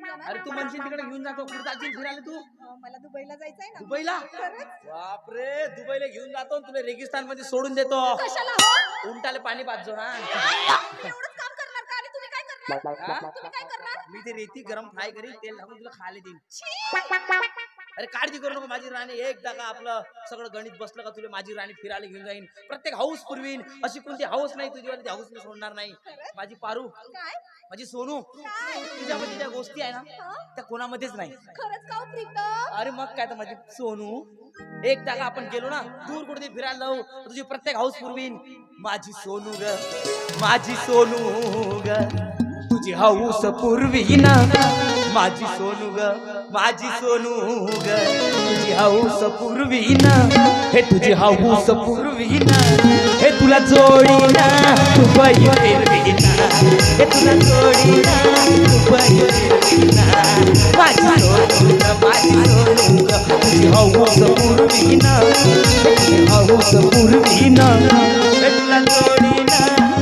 अरे तू म्हणशील तिकडे घेऊन जातो कुठं जाशील फिरायला तू? अं, मला दुबईला जायचंय ना. दुबईला? बापरे दुबईला घेऊन जातो आणि तुला रेगिस्तानमध्ये सोडून देतो. कशाला हो? उंटाले पाणी पाजतो ना एवढंच काम करणार का? आणि तुम्ही काय करणार? हा? तुम्ही काय करणार? मी ते रेती गरम फ्राय करीन तेल टाकून तुला खायला देईन. छी! अरे काळजी करू नको माझी राणी. एक जागा आपलं सगळं गणित बसलं का तुला माझी राणी फिरायला घेऊन जाईन. प्रत्येक हाऊस पुरवीन अशी कोणती हाऊस नाही तुझीवाली ती हाऊस मी सोडणार नाही. माझी पारू. माझी सोनू. तुझ्यामध्ये ज्या गोष्टी आहे ना? त्या कोणामध्येच नाही. का हो अरे मग काय तर माझी सोनू. एक जागा आपण गेलो ना दूर कुठे फिरायला जाऊ तुझी प्रत्येक हाऊस पुरवीन. माझी सोनू ग. माझी सोनू ग. तुझी हाऊस पुरवीन. माझी सोनू ग माझी सोनू ग तुझी हाऊस पुरवीन. हे तुझी हाऊस पुरवीन. हे तुला जोडीन. तू बाई फिरवीन हे तुला जोडीन. तू बाई फिरवीन माझी सोनू ग माझी सोनू ग तुझी हाऊस पुरवीन. तुझी हाऊस पुरवीन. हे तुला जोडीन.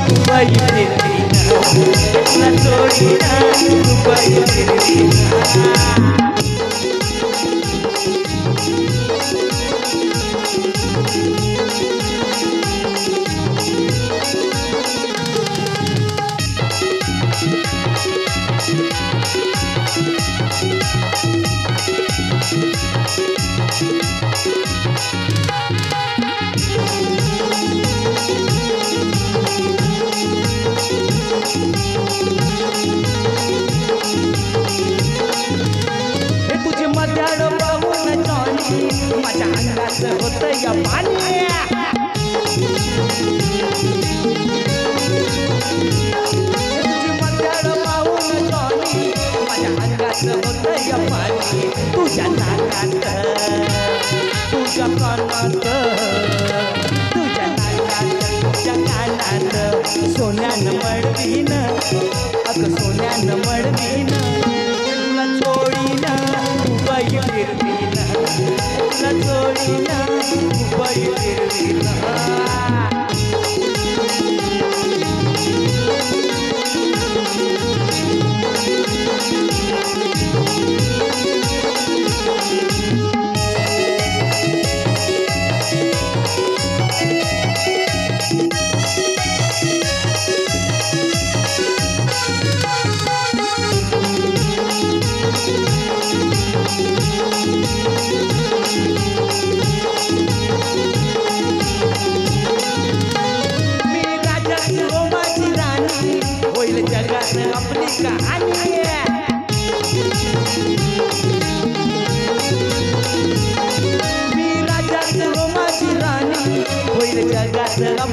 तू बाई फिरवीन हे तुला जोडीन माझ्या अंगात होत या माझ्या अंगात होत या पाणी तुझ्या नाकात तुझ्या कानात तुझ्या नाकात तुझ्या कानात सोन्यानं फिरवीन तुला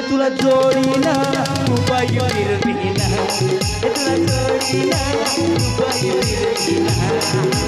तुला जोडीन उपाय फिरवीन. तुला जोडीन उपाय फिरवीन.